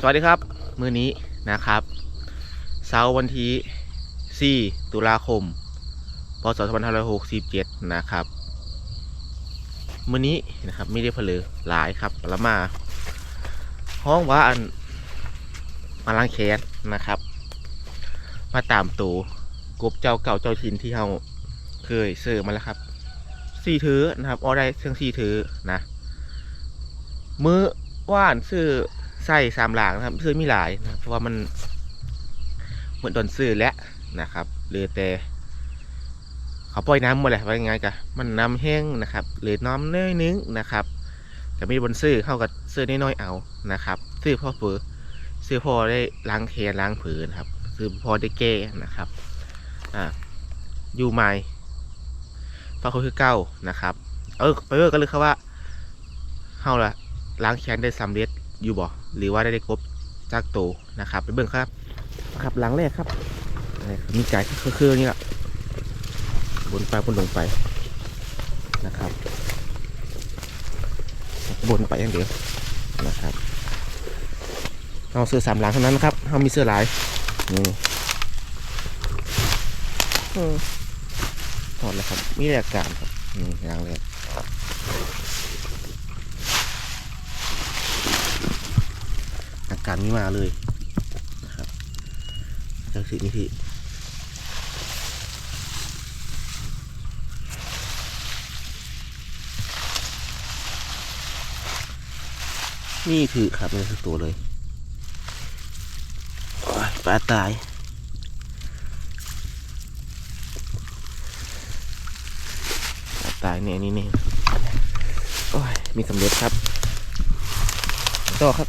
สวัสดีครับ มือนี้นะครับเสาร์วันที่ 4 ตุลาคม พศ 2567 นะครับ มือนี้นะครับไม่ได้เพลือหลายครับแล้วมา ห้องว่าอันมาล้างแค้นนะครับ มาตามตูกบเจ้าเก่าเจ้าถิ่นที่เราเคยเสิร์ฟมาแล้วครับสี่ถือนะครับออได้เครื่องสี่ถือนะ มือว่านซื้อ ใส่สามหลางนะครับซื้อมีหลายนะเพราะว่ามันเหมือนตอนซื้อแล้วนะครับเหลือแต่เขาปล่อยน้ำหมดแหละว่ายังไงกะมันน้ำแห้งนะครับเหลือน้ำน้อยนึงนะครับจะมีบนซื้อเข้ากับซื้อน้อยๆเอานะครับซื้อพ่อเผือซื้อพอได้ล้างแค้นล้างผืนครับซื้อพอได้แก้นะครับอ่าอยู่ใหม่ฟังเขาคือเก้านะครับ เออไปเวอร์ก็เลยครับว่าเฮาละล้างแคนได้สำเร็จ อยู่บ่หรือว่าได้ได้ครบจากโตวนะครับ ไปเบิ่งครับครับหลังแรกครับนี่ครับมีจ่ายคือๆนี่แหละบนไปบนลงไปนะครับ บนไปอย่างเดียวนะครับเอาเสื้อสามหลังเท่านั้นนะครับเอามีเสื้อหลายนี่อืมถอดแล้วครับมีแรกการครับนี่หลังแรก อา การไม่มาเลยนะครับจากสิ่งนี้พี่นี่ถือครับนี่คือตัวเลยโอ้ยปลาตาย ปลาตายเนี่ยนี่นี่โอ้ย มีสำเร็จครับต่อครับ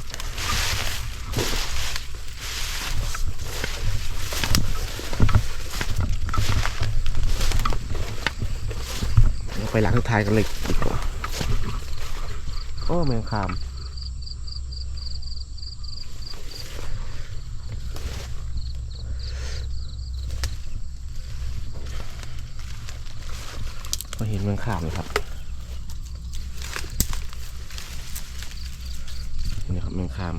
เดี๋ยวไป หลังท้ายกันเลยดีกว่าโอ้แมงคามมาเห็นแมงคามเลยครับนี่ครับแมงคาม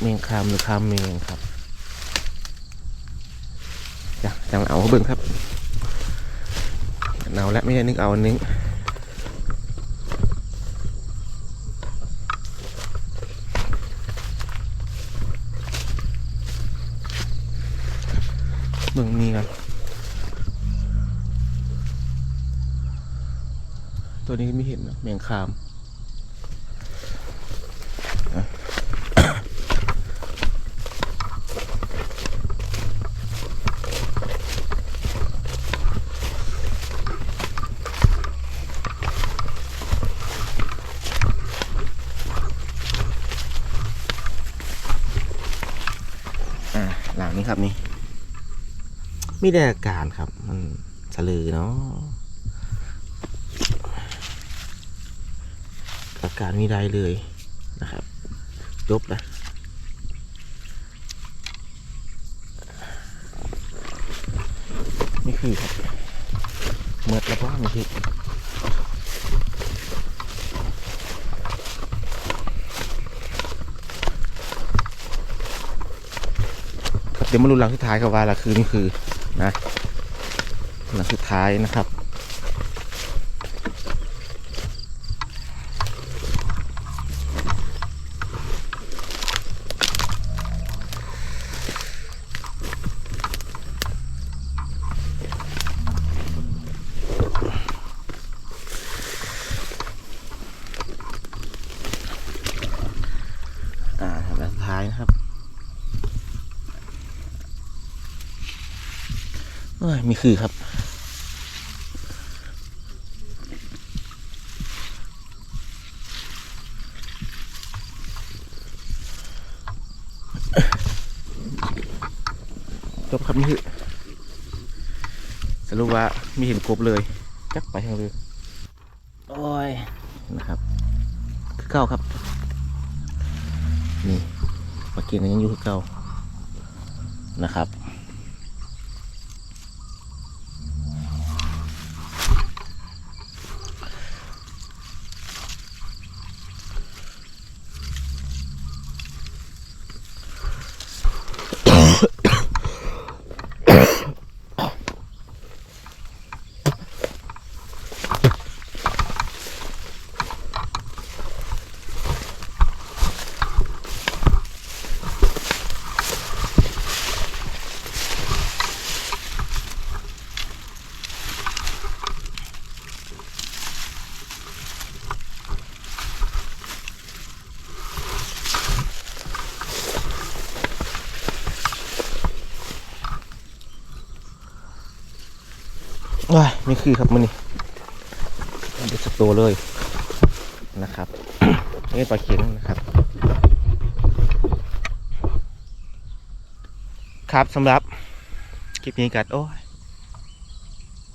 แมงคามหรือคามแมงครับ จังจังเอาเบิ่งครับเอาและไม่ได้นึกเอาอันนึงเบิ่งมีกันตัวนี้ไม่เห็นนะแมงคามอะ อ่าหลัง นี้ครับนี่ไม่ได้อาการครับ มันสลือเนาะอาการไม่ได้เลยนะครับจบนะนี่คือครับเมื่อแล้วว่านี่คือครับ เดี๋ยวมาลุ้นหลังสุดท้ายครับว่าละคือนี่คือนะหลังสุดท้ายนะครับอ่าหลังสุดท้ายนะครับ เอ้ย มีคือครับ จบครับนี่คือสรุปว่ามีเห็นกบเลย จักไปทางเลยโอ้ยนะครับคือเก้าครับ นี่ปลาเกียงก็ยังอยู่คือเก่านะครับ ว้ายไม่คือครับมันนี่เด็ดสตัวเลยนะครับนี่ปลาเข็งนะครับ ครับสำหรับคลิปนี้กัดโอ้ย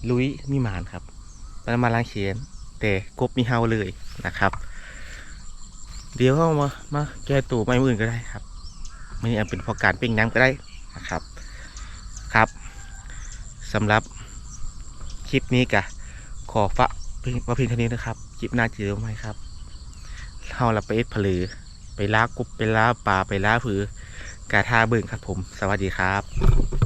ลุยมีหมานครับมันมาล้างเขียน แต่กบมีเฮาเลยนะครับ เดี๋ยวเข้ามามาแก้ตัวไม่มืออื่นก็ได้ครับไม่อาจเป็นพอการปิ้งน้ำก็ได้นะครับครับสำหรับ ลิปนี้กะขอฝากว่าเพียงเท่านี้นะครับคลิปหน้าเจอไหมครับเราละไปเอ็ดผลือ ไปล้ากุบไปล้าปลาไปล้าผือกาท่าเบิ่งครับผม สวัสดีครับ